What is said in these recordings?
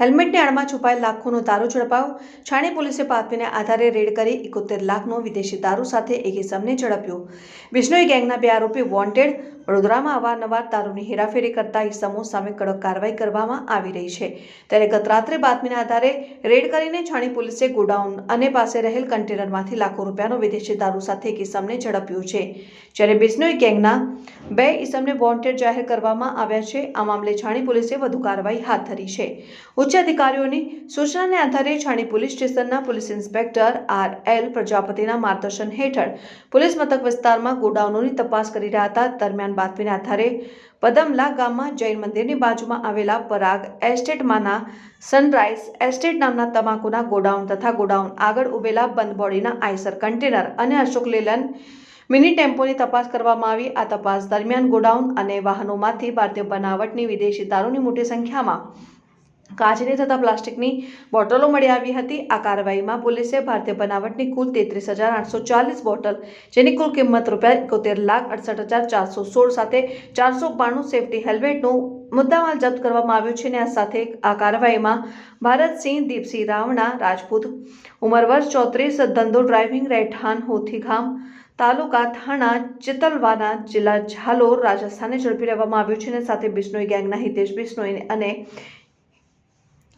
હેલ્મેટની આડમાં છુપાયેલ લાખોનો દારૂ ઝડપાયો. છાણી પોલીસે બાતમીને આધારે રેડ કરી એકોતેર લાખનો વિદેશી દારૂ સાથે એક ઇસમને ઝડપ્યો. બિશ્નોઈ ગેંગના બે આરોપી વોન્ટેડ. વડોદરામાં અવારનવાર દારૂની હેરાફેરી કરતા ઇસમો સામે કડક કાર્યવાહી કરવામાં આવી રહી છે. ત્યારે ગત રાત્રે બાતમીના આધારે રેડ કરીને છાણી પોલીસે ગોડાઉન અને પાસે રહેલ કન્ટેનરમાંથી લાખો રૂપિયાનો વિદેશી દારૂ સાથે એક ઇસમને ઝડપ્યો છે. જ્યારે બિશ્નોઈ ગેંગના બે ઇસમને વોન્ટેડ જાહેર કરવામાં આવ્યા છે, આ મામલે છાણી પોલીસે વધુ કાર્યવાહી હાથ ધરી છે. ઉચ્ચ અધિકારીઓની સૂચનાને આધારે છાણી પોલીસ સ્ટેશનના પોલીસ ઇન્સ્પેક્ટર આર એલ પ્રજાપતિના માર્ગદર્શન હેઠળ પોલીસ મથક વિસ્તારમાં ગોડાઉનોની તપાસ કરી રહ્યા હતા. દરમિયાન બાતમીના આધારે પદમલા ગામમાં જૈન મંદિરની બાજુમાં આવેલા પરાગ એસ્ટેટમાંના સનરાઇઝ એસ્ટેટ નામના તમાકુના ગોડાઉન તથા ગોડાઉન આગળ ઉભેલા બંધ બોડીના આઈસર કન્ટેનર અને અશોક લેલન મિની ટેમ્પોની તપાસ કરવામાં આવી. આ તપાસ દરમિયાન ગોડાઉન અને વાહનોમાંથી ભારતીય બનાવટની વિદેશી દારૂની મોટી સંખ્યામાં કાચની તથા પ્લાસ્ટિકની બોટલો મળી આવી હતી. આ કાર્યવાહીમાં પોલીસે ભારતીય બનાવટની કુલ તેત્રીસ હજાર આઠસો ચાલીસ બોટલ, જેની કુલ કિંમત રૂપિયા એકોતેર લાખ અડસઠ હજાર ચારસો સોળ સાથે ચારસો બાણું સેફટી હેલ્મેટનું મુદ્દામાલ જપ્ત કરવામાં આવ્યું છે અને આ સાથે આ કાર્યવાહીમાં ભારતસિંહ દીપસિંહ રાવણા, રાજપૂત ઉંમર વર્ષ ચોત્રીસ, ધંધો ડ્રાઇવિંગ રહેઠાણ, હોથીગામ તાલુકા થાણા, ચિતલવાના જિલ્લા ઝાલોર, રાજસ્થાને ઝડપી લેવામાં આવ્યું છે અને સાથે બિશ્નોઈ ગેંગના હિતેશ બિશ્નોઈ અને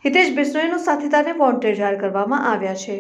હિતેશ બિશ્નોઈનો સાથીદારને વોન્ટેડ જાહેર કરવામાં આવ્યા છે.